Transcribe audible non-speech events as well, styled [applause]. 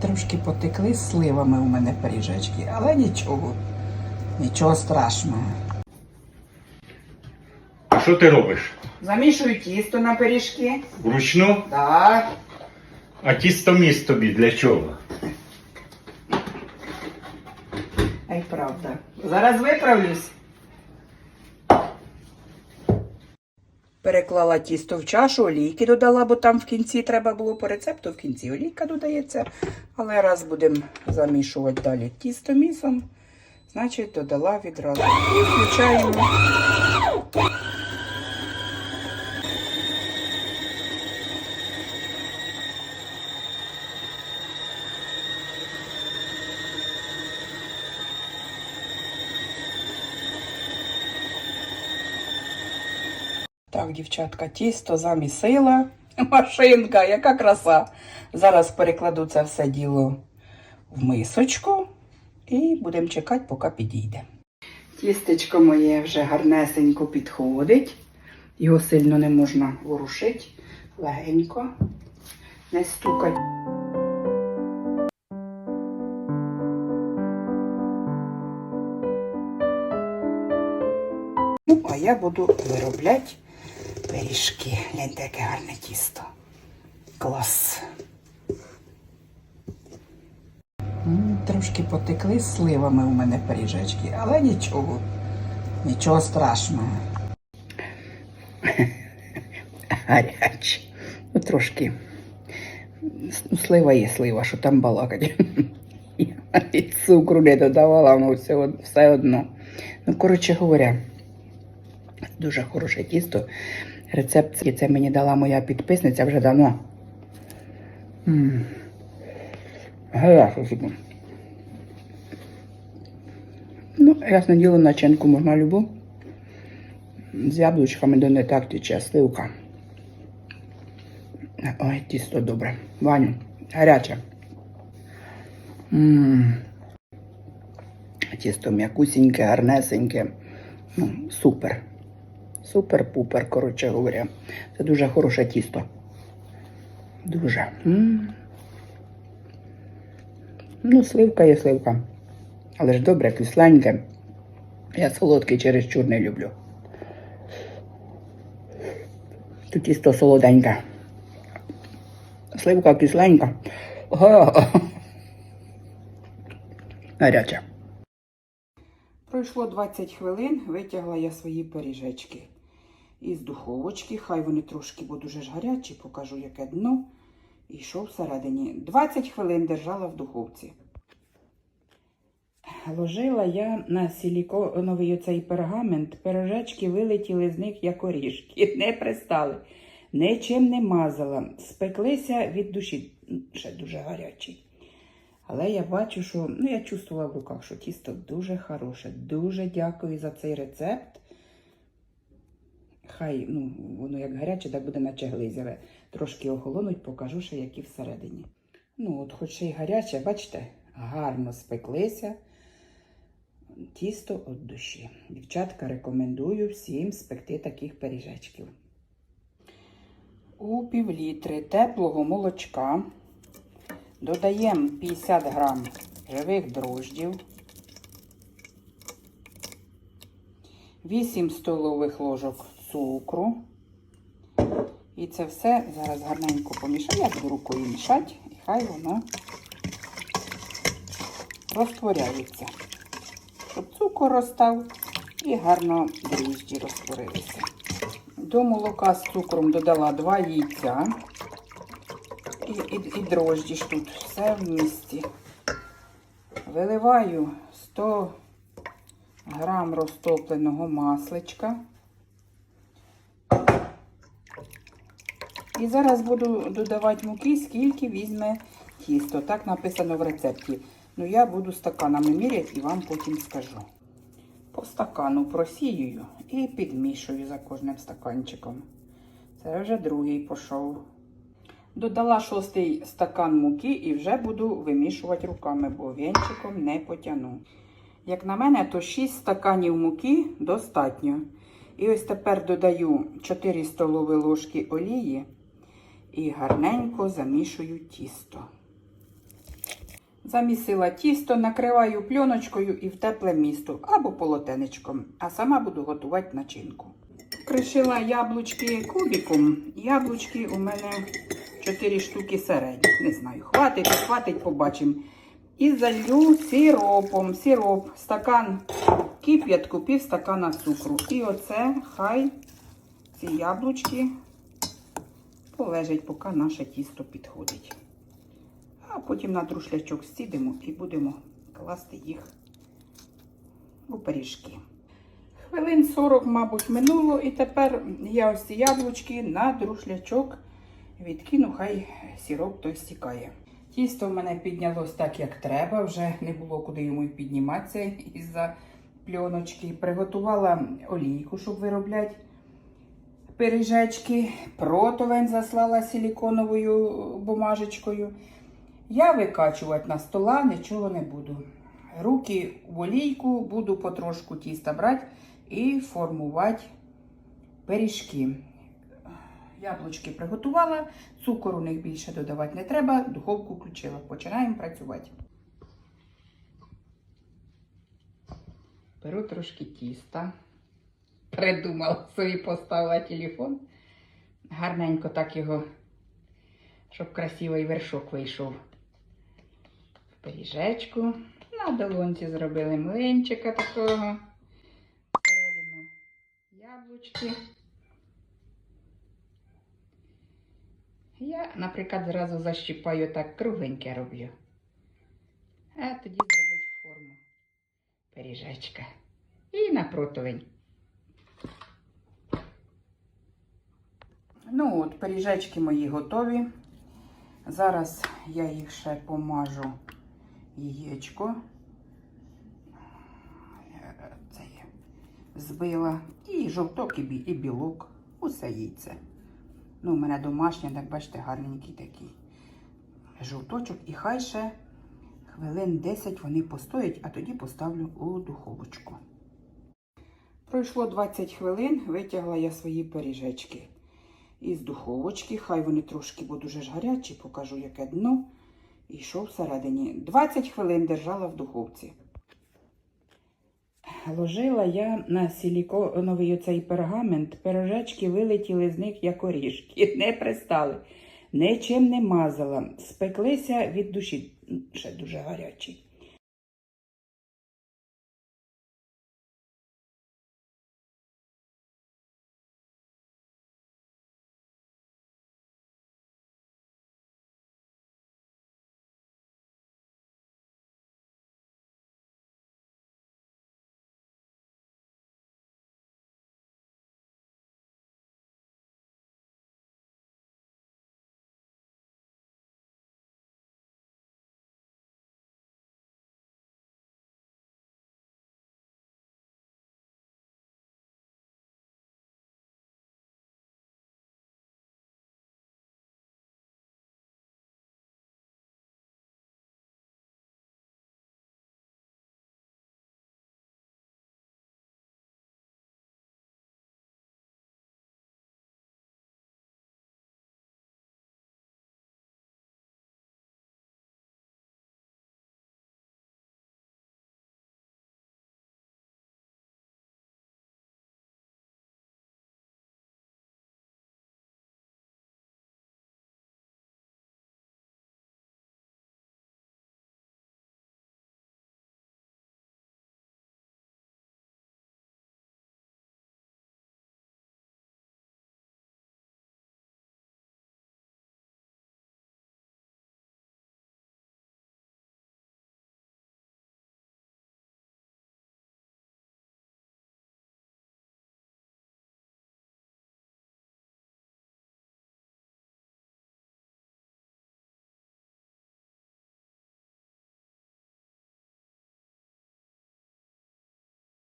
Трошки потекли з сливами у мене пиріжечки, але нічого. Нічого страшного. А що ти робиш? Замішую тісто на пиріжки. Вручну? Так. А тісто міст тобі для чого? Ай, правда. Зараз виправлюсь. Переклала тісто в чашу, олійки додала, бо там в кінці треба було по рецепту, в кінці олійка додається. Але раз будемо замішувати далі тісто місом, значить додала відразу. І включаємо. Так, дівчатка, тісто замісила. [laughs] Машинка, яка краса. Зараз перекладу це все діло в мисочку і будемо чекати, поки підійде. Тістечко моє вже гарнесенько підходить. Його сильно не можна ворушити. Легенько. Не стукать. Ну, а я буду виробляти пиріжки. Гляньте, яке гарне тісто. Клас. Трошки потекли сливами у мене пиріжечки, але нічого. Нічого страшного. Гарячі. Ну, трошки. Ну, слива є слива, що там балакать. Я навіть цукру не додавала, воно все, все одно. Ну, коротше говоря, дуже хороше тісто. Рецепт і це мені дала моя підписниця вже давно. Гаряче собі. Ну, ясне діло, начинку можна любу. З яблучками до не так тече сливка. Ой, тісто добре. Ваню, гаряче. М. Тісто м'якусіньке, гарнесеньке. Ну, супер. Супер-пупер, коротше говоря. Це дуже хороше тісто. Дуже. М. Ну, сливка є сливка. Але ж добре, кисленьке. Я солодкий чересчур не люблю. Тут тісто солоденьке. Сливка кисленька. Га. Гаряча. Пройшло 20 хвилин, витягла я свої пиріжечки із духовочки. Хай вони трошки будуть уже ж гарячі, покажу, яке дно. І що всередині. 20 хвилин держала в духовці. Ложила я на силіконовий оцей пергамент, пирожечки вилетіли з них як орішки, [laughs] не пристали, нічим не мазала, спеклися від душі, ще дуже гарячі. Але я бачу, що ну, я чувствувала в руках, що тісто дуже хороше. Дуже дякую за цей рецепт. Хай ну, воно як гаряче, так буде наче глизяве. Трошки охолонуть, покажу ще, які всередині. Ну, от хоч й гаряче, бачите, гарно спеклися. Тісто від душі. Дівчатка, рекомендую всім спекти таких пиріжечків. У півлітри теплого молочка додаємо 50 грам живих дрождів, 8 столових ложок цукру. І це все зараз гарненько помішаю. Я буду рукою мішати, і хай воно розтворяється. Щоб цукор розстав і гарно дріжджі розтворилися. До молока з цукром додала 2 яйця. І, і, і дрожджі ж тут все в місті. Виливаю 100 грам розтопленого масличка. І зараз буду додавати муки, скільки візьме тісто. Так написано в рецепті. Ну, я буду стаканами міряти і вам потім скажу. По стакану просіюю і підмішую за кожним стаканчиком. Це вже другий пішов. Додала шостий стакан муки і вже буду вимішувати руками, бо вінчиком не потягну. Як на мене, то 6 стаканів муки достатньо. І ось тепер додаю 4 столові ложки олії і гарненько замішую тісто. Замісила тісто, накриваю пленочкою і в тепле місто або полотенечком, а сама буду готувати начинку. Кришила яблучки кубиком. Яблучки у мене 4 штуки середніх. Не знаю, хватить, хватить, побачимо. І залью сиропом. Сироп, стакан кип'ятку, пів стакана цукру. І оце хай ці яблучки полежать, поки наше тісто підходить. А потім на друшлячок зцідимо і будемо класти їх у пиріжки. Хвилин 40, мабуть, минуло, і тепер я ось ці яблучки на друшлячок відкину, хай сіроп той стікає. Тісто в мене піднялось так, як треба, вже не було куди йому підніматися із-за пленочки. Приготувала олійку, щоб виробляти пиріжечки. Противень заслала силіконовою бумажечкою. Я викачувати на стола нічого не буду. Руки в олійку буду потрошку тіста брати і формувати пиріжки. Яблучки приготувала, цукор у них більше додавати не треба, духовку включила. Починаємо працювати. Беру трошки тіста. Придумала собі поставила телефон. Гарненько так його, щоб красивий вершок вийшов. В пиріжечку. На долонці зробили млинчика такого. Всередину яблучки. Я, наприклад, зразу защіпаю так кругленьке роблю. А тоді зробити форму пиріжечка. І на противень. Ну от, пиріжечки мої готові. Зараз я їх ще помажу яєчко. Це я збила. І жовток, і і білок. Усе яйце. Ну, у мене домашнє, так бачите, гарненький такий жовточок. І хай ще хвилин 10 вони постоять, а тоді поставлю у духовочку. Пройшло 20 хвилин, витягла я свої пиріжечки із духовочки. Хай вони трошки будуть уже ж гарячі, покажу, яке дно. І йшов всередині. 20 хвилин держала в духовці. Ложила я на силіконовий оцей пергамент, пирожечки вилетіли з них як орішки, [laughs] не пристали, нічим не мазала, спеклися від душі, ще дуже гарячі.